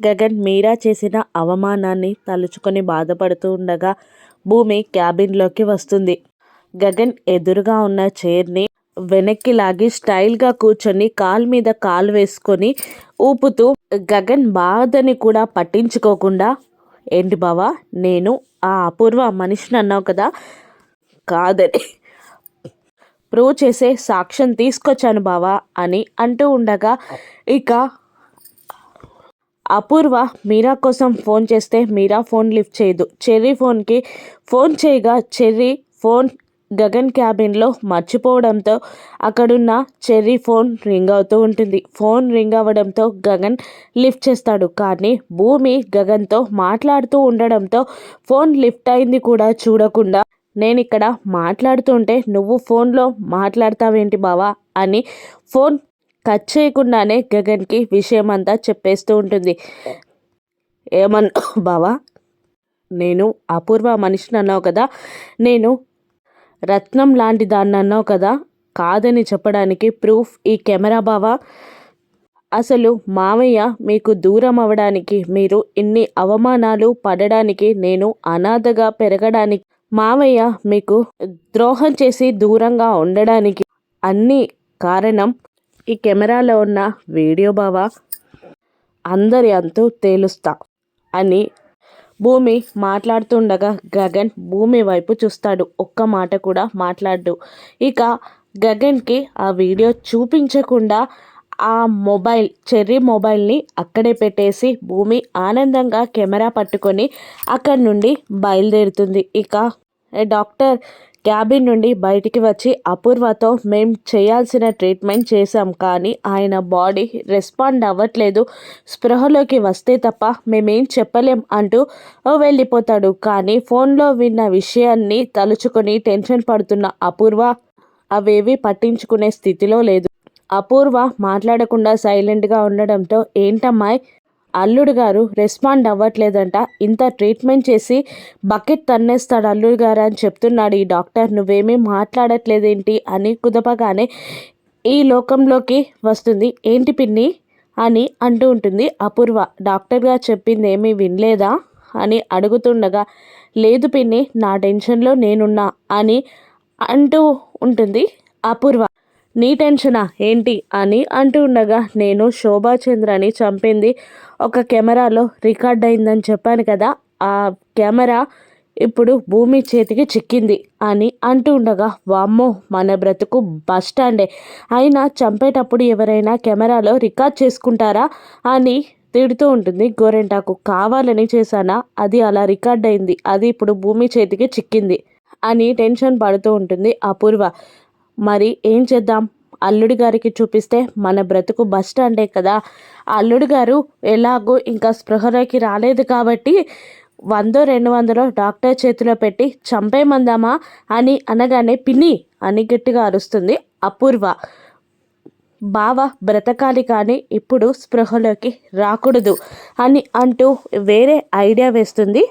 గగన్ మీరా చేసిన అవమానాన్ని తలుచుకొని బాధపడుతూ ఉండగా భూమి క్యాబిన్లోకి వస్తుంది. గగన్ ఎదురుగా ఉన్న చైర్ని వెనక్కి లాగి స్టైల్గా కూర్చొని కాలు మీద కాలు వేసుకొని ఊపుతూ గగన్ బాధని కూడా పట్టించుకోకుండా ఏంటి బావా నేను ఆ అపూర్వ మనిషిని అన్నావు కదా కాదని ప్రూవ్ చేసే సాక్ష్యం తీసుకొచ్చాను బావా అని అంటూ ఉండగా ఇక అపూర్వ మీరా కోసం ఫోన్ చేస్తే మీరా ఫోన్ లిఫ్ట్ చేయదు. చెర్రీ ఫోన్కి ఫోన్ చేయగా చెర్రీ ఫోన్ గగన్ క్యాబిన్లో మర్చిపోవడంతో అక్కడున్న చెర్రీ ఫోన్ రింగ్ అవుతూ ఉంటుంది. ఫోన్ రింగ్ అవ్వడంతో గగన్ లిఫ్ట్ చేస్తాడు. కానీ భూమి గగన్తో మాట్లాడుతూ ఉండడంతో ఫోన్ లిఫ్ట్ అయింది కూడా చూడకుండా నేను ఇక్కడ మాట్లాడుతుంటే నువ్వు ఫోన్లో మాట్లాడతావేంటి బావా అని ఫోన్ కట్ చేయకుండానే గగన్కి విషయం అంతా చెప్పేస్తూ ఉంటుంది. ఏమన్నా బావా నేను అపూర్వ మనిషిని అన్నావు కదా. నేను రత్నం లాంటి దాన్ని అన్నావు కదా. కాదని చెప్పడానికి ప్రూఫ్ ఈ కెమెరా బావా? అసలు మావయ్య మీకు దూరం అవ్వడానికి మీరు ఇన్ని అవమానాలు పడడానికి నేను అనాథగా పెరగడానికి మావయ్య మీకు ద్రోహం చేసి దూరంగా ఉండడానికి అన్ని కారణం ఈ కెమెరాలో ఉన్న వీడియో బావా అందరి అంతు తేలుస్తా అని భూమి మాట్లాడుతుండగా గగన్ భూమి వైపు చూస్తాడు. ఒక్క మాట కూడా మాట్లాడు ఇక గగన్కి ఆ వీడియో చూపించకుండా ఆ మొబైల్ చెర్రీ మొబైల్ని అక్కడే పెట్టేసి భూమి ఆనందంగా కెమెరా పట్టుకొని అక్కడి నుండి బయలుదేరుతుంది. ఇక డాక్టర్ క్యాబిన్ నుండి బయటికి వచ్చి అపూర్వతో మేం చేయాల్సిన ట్రీట్మెంట్ చేశాం కానీ ఆయన బాడీ రెస్పాండ్ అవ్వట్లేదు. స్పృహలోకి వస్తే తప్ప మేమేం చెప్పలేం అంటూ వెళ్ళిపోతాడు. కానీ ఫోన్లో విన్న విషయాన్ని తలుచుకొని టెన్షన్ పడుతున్న అపూర్వ అవేవి పట్టించుకునే స్థితిలో లేదు. అపూర్వ మాట్లాడకుండా సైలెంట్గా ఉండడంతో ఏంటమ్మాయి? అల్లుడు గారు రెస్పాండ్ అవ్వట్లేదంట. ఇంత ట్రీట్మెంట్ చేసి బకెట్ తన్నేస్తాడు అల్లుడు గారు అని చెప్తున్నాడు ఈ డాక్టర్. నువ్వేమీ మాట్లాడట్లేదేంటి? అని కుదపగానే ఈ లోకంలోకి వస్తుంది. ఏంటి పిన్ని? అని అంటూ ఉంటుంది అపూర్వ. డాక్టర్గా చెప్పింది ఏమీ వినలేదా? అని అడుగుతుండగా లేదు పిన్ని నా టెన్షన్లో నేనున్నా అని అంటూ ఉంటుంది అపూర్వ. నీ టెన్షనా? ఏంటి అని అంటూ ఉండగా నేను శోభాచంద్రని చంపింది. ఒక కెమెరాలో రికార్డ్ అయిందని చెప్పాను కదా ఆ కెమెరా ఇప్పుడు భూమి చేతికి చిక్కింది అని అంటూ ఉండగా వామ్మో మన బ్రతుకు బస్ స్టాండే. అయినా చంపేటప్పుడు ఎవరైనా కెమెరాలో రికార్డ్ చేసుకుంటారా అని తిడుతూ ఉంటుంది గోరెంటాకు. కావాలని చేశానా? అది అలా రికార్డ్ అయింది. అది ఇప్పుడు భూమి చేతికి చిక్కింది అని టెన్షన్ పడుతూ ఉంటుంది అపూర్వ. మరి ఏం చేద్దాం? అల్లుడి గారికి చూపిస్తే మన బ్రతుకు బస్ స్టాండే కదా. అల్లుడు గారు ఎలాగో ఇంకా స్పృహలోకి రాలేదు కాబట్టి వందో రెండు వందలో డాక్టర్ చేతిలో పెట్టి చంపేమందామా అని అనగానే పిన్ని అని గట్టిగా అరుస్తుంది అపూర్వ. బావ బ్రతకాలి కానీ ఇప్పుడు స్పృహలోకి రాకూడదు అని అంటూ వేరే ఐడియా వేస్తుంది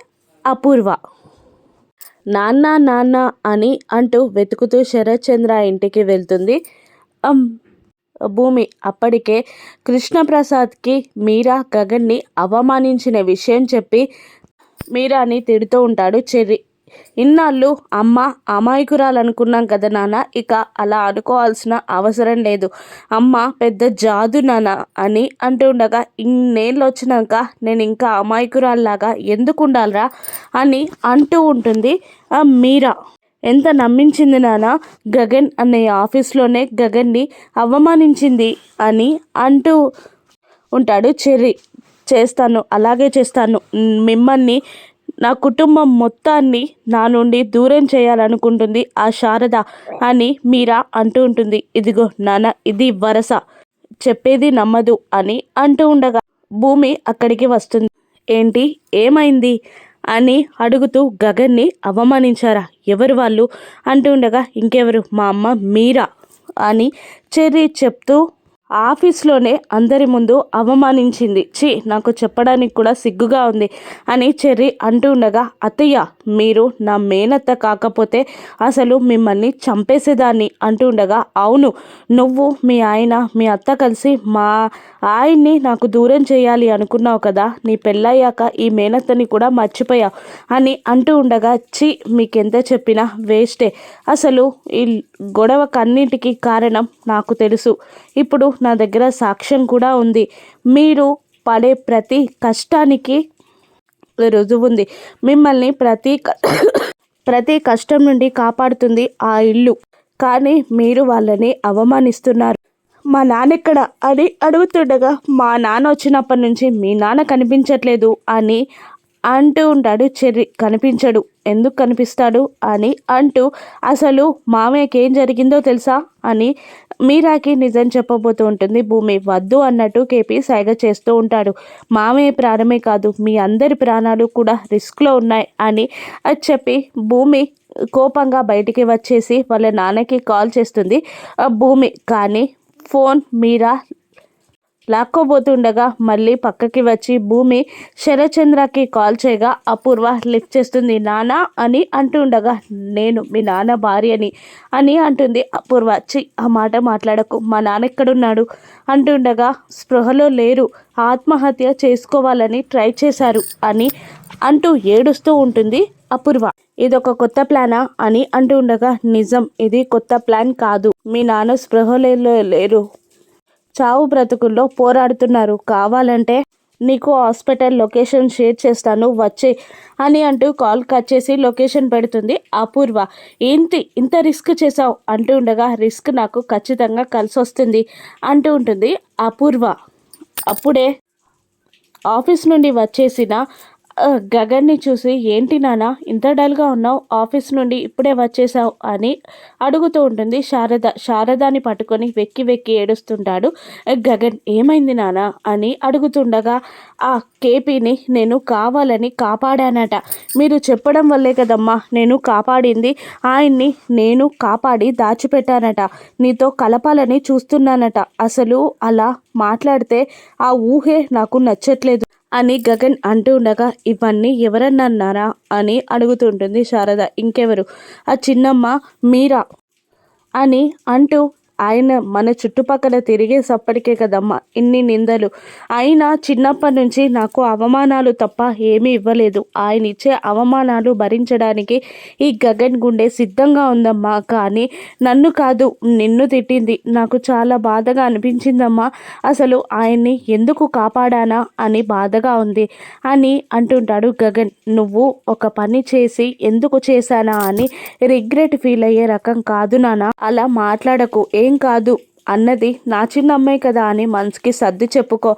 అపూర్వ. నాన్న నాన్న అని అంటూ వెతుకుతూ శరత్చంద్ర ఇంటికి వెళ్తుంది. భూమి అప్పటికే కృష్ణప్రసాద్కి మీరా గగన్ని అవమానించిన విషయం చెప్పి మీరాని తిడుతూ ఉంటాడు చెర్రి. ఇన్నాళ్ళు అమ్మ అమాయకురాలు అనుకున్నాం కదా నాన్న ఇక అలా అనుకోవాల్సిన అవసరం లేదు. అమ్మ పెద్ద జాదు నాన్న అని అంటూ ఉండగా ఇన్నేళ్ళు వచ్చినాక నేను ఇంకా అమాయకురాల్లాగా ఎందుకు ఉండాలరా అని అంటూ ఉంటుంది మీరా? ఎంత నమ్మించింది నాన్న? గగన్ అనే ఆఫీస్లోనే గగన్ని అవమానించింది అని అంటూ ఉంటాడు చెర్రి. చేస్తాను అలాగే చేస్తాను. మిమ్మల్ని నా కుటుంబం మొత్తాన్ని నా నుండి దూరం చేయాలనుకుంటుంది ఆ శారద అని మీరా అంటూ ఉంటుంది. ఇదిగో నాన్న ఇది వరస. చెప్పేది నమ్మదు అని అంటూ ఉండగా భూమి అక్కడికి వస్తుంది. ఏంటి? ఏమైంది? అని అడుగుతూ గగన్ని అవమానించారా? ఎవరు వాళ్ళు? అంటూ ఉండగా ఇంకెవరు? మా అమ్మ మీరా అని చెర్రీ చెప్తూ ఆఫీస్లోనే అందరి ముందు అవమానించింది. ఛీ నాకు చెప్పడానికి కూడా సిగ్గుగా ఉంది అని చెర్రీ అంటూ ఉండగా అత్తయ్య మీరు నా మేనత్త కాకపోతే అసలు మిమ్మల్ని చంపేసేదాన్ని అంటూ ఉండగా అవును నువ్వు మీ ఆయన మీ అత్త కలిసి మా ఆయన్ని నాకు దూరం చేయాలి అనుకున్నావు కదా నీ పెళ్ళయ్యాక ఈ మేనత్తని కూడా మర్చిపోయావు అని అంటూ ఉండగా చి మీకెంత చెప్పినా వేస్టే. అసలు ఈ గొడవ కన్నింటికి కారణం నాకు తెలుసు. ఇప్పుడు నా దగ్గర సాక్ష్యం కూడా ఉంది. మీరు పడే ప్రతి కష్టానికి రుజువు ఉంది. మిమ్మల్ని ప్రతి ప్రతి కష్టం నుండి కాపాడుతుంది ఆ ఇల్లు. కానీ మీరు వాళ్ళని అవమానిస్తున్నారు. మా నాన్న ఎక్కడ? అని అడుగుతుండగా మా నాన్న వచ్చినప్పటి నుంచి మీ నాన్న కనిపించట్లేదు అని అంటూ ఉంటాడు చెర్రి కనిపించడు. ఎందుకు కనిపిస్తాడు అని అంటూ అసలు మామయ్యకి ఏం జరిగిందో తెలుసా అని మీరాకి నిజం చెప్పబోతూ ఉంటుంది. భూమి వద్దు అన్నట్టు కేపీ సైగ చేస్తూ ఉంటాడు. మామయ్య ప్రాణమే కాదు మీ అందరి ప్రాణాలు కూడా రిస్క్లో ఉన్నాయి అని అది చెప్పి భూమి కోపంగా బయటికి వచ్చేసి వాళ్ళ నాన్నకి కాల్ చేస్తుంది. భూమి కానీ ఫోన్ మీరా లాక్కోబోతుండగా మళ్ళీ పక్కకి వచ్చి భూమి శరచంద్రకి కాల్ చేయగా అపూర్వ లిఫ్ట్ చేస్తుంది నానా అని అంటుండగా నేను మీ నాన్న భార్యని అని అంటుంది. అపూర్వ చి ఆ మాట మాట్లాడకు మా నాన్న ఎక్కడున్నాడు? అంటుండగా స్పృహలో లేరు ఆత్మహత్య చేసుకోవాలని ట్రై చేశారు అని అంటూ ఏడుస్తూ ఉంటుంది అపూర్వ. ఇదొక కొత్త ప్లానా? అని అంటూ ఉండగా నిజం ఇది కొత్త ప్లాన్ కాదు మీ నాన్న స్పృహలో లేరు చావు బ్రతుకుల్లో పోరాడుతున్నారు. కావాలంటే నీకు హాస్పిటల్ లొకేషన్ షేర్ చేస్తాను వచ్చే అని అంటూ కాల్ కట్ చేసి లొకేషన్ పెడుతుంది అపూర్వ. ఏంటి ఇంత రిస్క్ చేసావు అంటూ ఉండగా రిస్క్ నాకు ఖచ్చితంగా కలిసి వస్తుంది అంటూ ఉంటుంది అపూర్వ. అప్పుడే ఆఫీస్ నుండి వచ్చేసిన గగన్ని చూసి ఏంటి నాన్న ఇంత డల్గా ఉన్నావు? ఆఫీస్ నుండి ఇప్పుడే వచ్చేసావు? అని అడుగుతూ ఉంటుంది శారద. శారదాని పట్టుకొని వెక్కి వెక్కి ఏడుస్తుంటాడు. గగన్ ఏమైంది నానా అని అడుగుతుండగా ఆ కేపీని నేను కావాలని కాపాడానట. మీరు చెప్పడం వల్లే కదమ్మా నేను కాపాడింది. ఆయన్ని నేను కాపాడి దాచిపెట్టానట. నీతో కలపాలని చూస్తున్నానట. అసలు అలా మాట్లాడితే ఆ ఊహే నాకు నచ్చట్లేదు. అని గగన్ అంటూ ఉండగా ఇవన్నీ ఎవరన్నా అన్నారా అని అడుగుతుంటుంది శారద. ఇంకెవరు? ఆ చిన్నమ్మ మీరా? అని అంటూ ఆయన మన చుట్టుపక్కల తిరిగేసప్పటికే కదమ్మా ఇన్ని నిందలు. ఆయన చిన్నప్పటి నుంచి నాకు అవమానాలు తప్ప ఏమీ ఇవ్వలేదు. ఆయన ఇచ్చే అవమానాలు భరించడానికి ఈ గగన్ గుండె సిద్ధంగా ఉందమ్మా. కానీ నన్ను కాదు నిన్ను తిట్టింది. నాకు చాలా బాధగా అనిపించిందమ్మా. అసలు ఆయన్ని ఎందుకు కాపాడానా అని బాధగా ఉంది అని అంటుంటాడు గగన్. నువ్వు ఒక పని చేసి ఎందుకు చేశానా అని రిగ్రెట్ ఫీల్ అయ్యే రకం కాదు నానా అలా మాట్లాడకు. ఏం ఏం కాదు. అన్నది నా చిన్న అమ్మాయి కదా అని మనసుకి సర్ది చెప్పుకో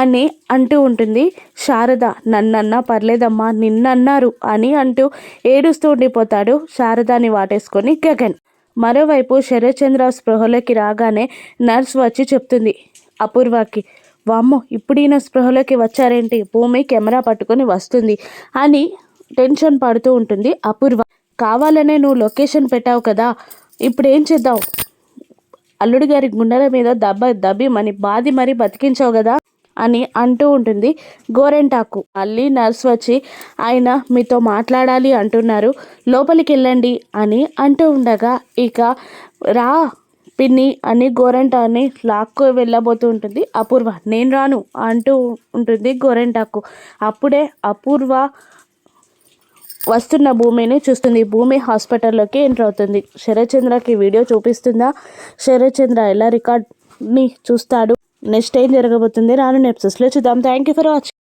అని అంటూ ఉంటుంది. శారద నన్నన్నా పర్లేదమ్మా నిన్నన్నారు అని అంటూ ఏడుస్తూ ఉండిపోతాడు శారదాని వాటేసుకొని గగన్. మరోవైపు శరత్చంద్ర స్పృహలోకి రాగానే నర్స్ వచ్చి చెప్తుంది అపూర్వకి వామ్మో ఇప్పుడు ఈయన స్పృహలోకి వచ్చారేంటి? భూమి కెమెరా పట్టుకొని వస్తుంది అని టెన్షన్ పడుతూ ఉంటుంది అపూర్వ. కావాలనే నువ్వు లొకేషన్ పెట్టావు కదా ఇప్పుడు ఏం చేద్దావు అల్లుడి గారి గుండెల మీద దెబ్బ దబ్బి మని బాది మరి బతికించావు కదా అని అంటూ ఉంటుంది గోరెంటాకు. మళ్ళీ నర్స్ వచ్చి ఆయన మీతో మాట్లాడాలి అంటున్నారు లోపలికి వెళ్ళండి అని అంటూ ఉండగా ఇక రా పిన్ని అని గోరెంటాని లాక్కు వెళ్ళబోతూ ఉంటుంది. అపూర్వ నేను రాను అంటూ ఉంటుంది గోరెంటాకు. అప్పుడే అపూర్వ వస్తున్న భూమిని చూస్తుంది. భూమి హాస్పిటల్లోకి ఎంటర్ అవుతుంది. శరత్చంద్రకి వీడియో చూపిస్తుందా? శరత్చంద్ర ఎలా రికార్డ్ని చూస్తాడు? నెక్స్ట్ ఏం జరగబోతుంది? రాను నెప్సెస్లో చూద్దాం. Thank you for watching